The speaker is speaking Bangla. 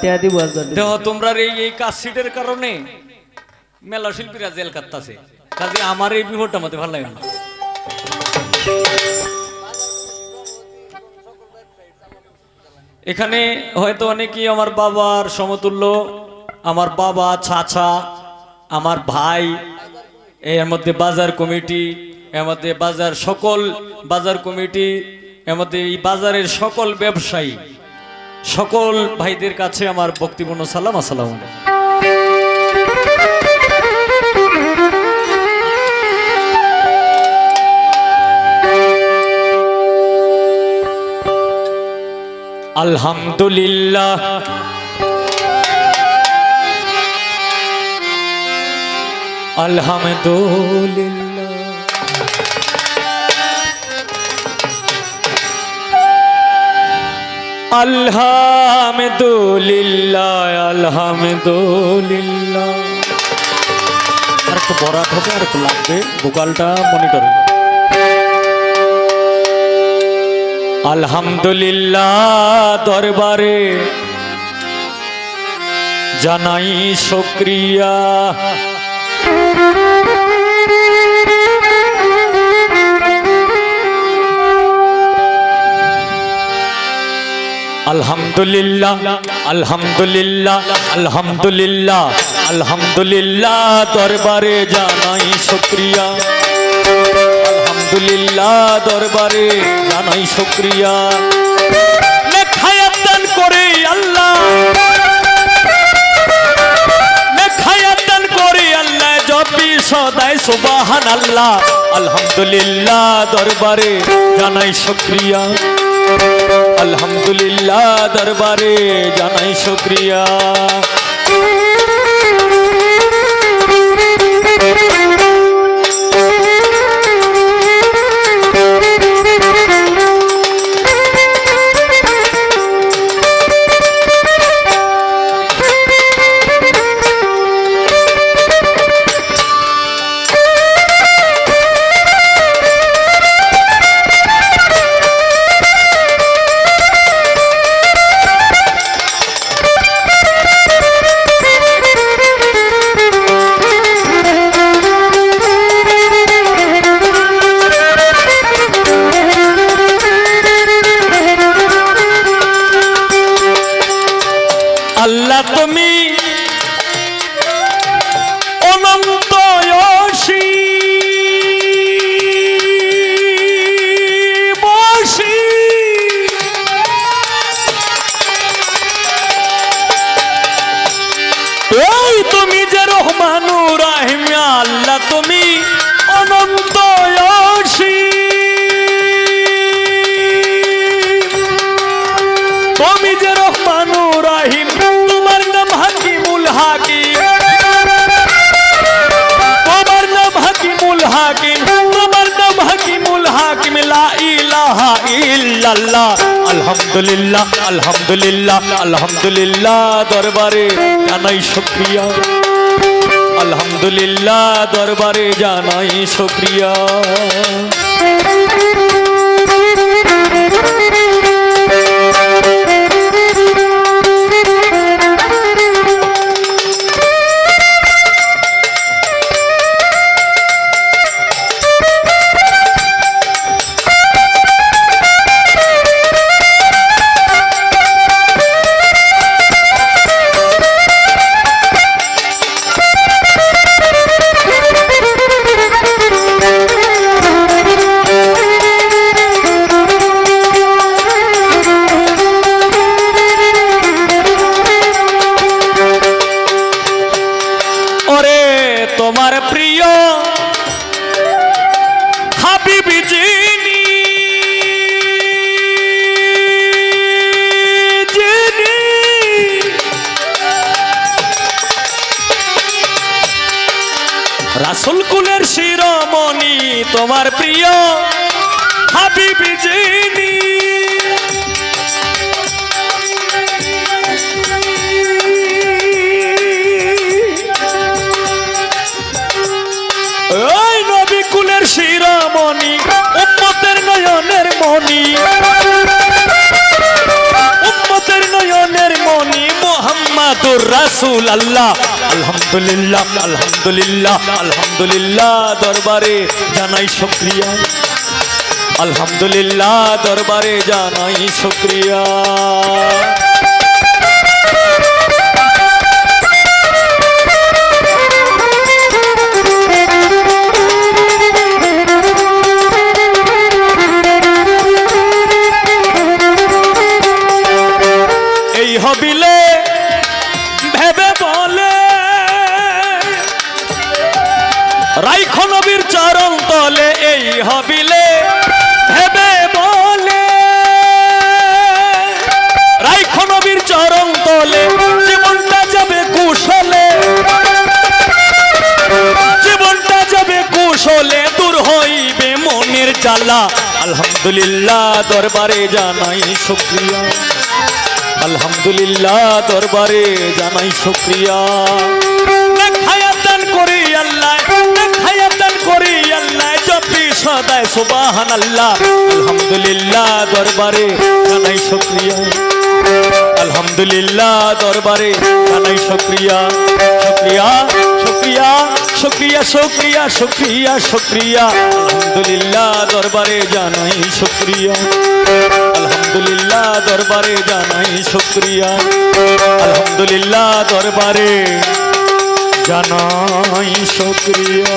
টিয়া দিব দেহ তোমরা এই এই কাশিটের কারণে মেলা শিল্পীরা জেল কাটতাছে। কাজে আমার এই মতে ভালো লাগে না। এখানে হয়তো অনেকেই আমার বাবার সমতুল্য, আমার বাবা, চাচা, আমার ভাই, এর মধ্যে বাজার কমিটি, এর মধ্যে বাজার সকল, বাজার কমিটি, এর মধ্যে এই বাজারের সকল ব্যবসায়ী। সকল ভাইদের কাছে আমার ভক্তিপূর্ণ সালাম আসসালাম। আলহামদুলিল্লাহ আলহামদুলিল্লাহ আলহামদুলিল্লাহ আলহামদুলিল্লাহ। আর একটু বরাত হবে আর একটু লাগবে। ভোকালটা মনিটর আলহামদুলিল্লাহ দরবারে জানাই শুক্রিয়া। আলহামদুলিল্লাহ আলহামদুলিল্লাহ আলহামদুলিল্লাহ আলহামদুলিল্লাহ, দরবারে জানাই শুক্রিয়া। আলহামদুলিল্লাহ, দরবারে জানাই শুক্রিয়া। করে করে সুবাহান আল্লাহ আলহামদুলিল্লাহ, দরবারে জানাই শুক্রিয়া। আলহামদুলিল্লাহ দরবারে জানাই শুক্রিয়া। আল্লাহ তুমি হাকিম, তোমার নাম হাকিমুল হাকিম আলহামদুলিল্লাহ আলহামদুলিল্লাহ আলহামদুলিল্লাহ দরবারে জানাই শুকরিয়া। আলহামদুলিল্লাহ দরবারে জানাই শুকরিয়া। রাসুল কুলের শিরোমণি তোমার প্রিয় হাবিবি যিনি। ওই নবী কুলের শিরোমণি উম্মতের নয়নের মণি। রাসূল আল্লাহ। আলহামদুলিল্লাহ আলহামদুলিল্লাহ আলহামদুলিল্লাহ দরবারে জানাই সক্রিয়া আলহামদুলিল্লাহ দরবারে জানাই শুকরিয়া। কুশলে দূর হইবে মনের জ্বালা। আলহামদুলিল্লাহ দরবারে জানাই শুক্রিয়া। আলহামদুলিল্লাহ দরবারে জানাই শুক্রিয়া। সদায় সুবাহান আল্লাহ আলহামদুলিল্লাহ দরবারে জানাই শুক্রিয়া। আলহামদুলিল্লাহ দরবারে জানাই শুক্রিয়া শুক্রিয়া শুক্রিয়া শুক্রিয়া শুক্রিয়া শুক্রিয়া শুক্রিয়া। আলহামদুলিল্লাহ দরবারে জানাই শুক্রিয়া। আলহামদুলিল্লাহ দরবারে জানাই শুক্রিয়া। আলহামদুলিল্লাহ দরবারে জানাই শুক্রিয়া।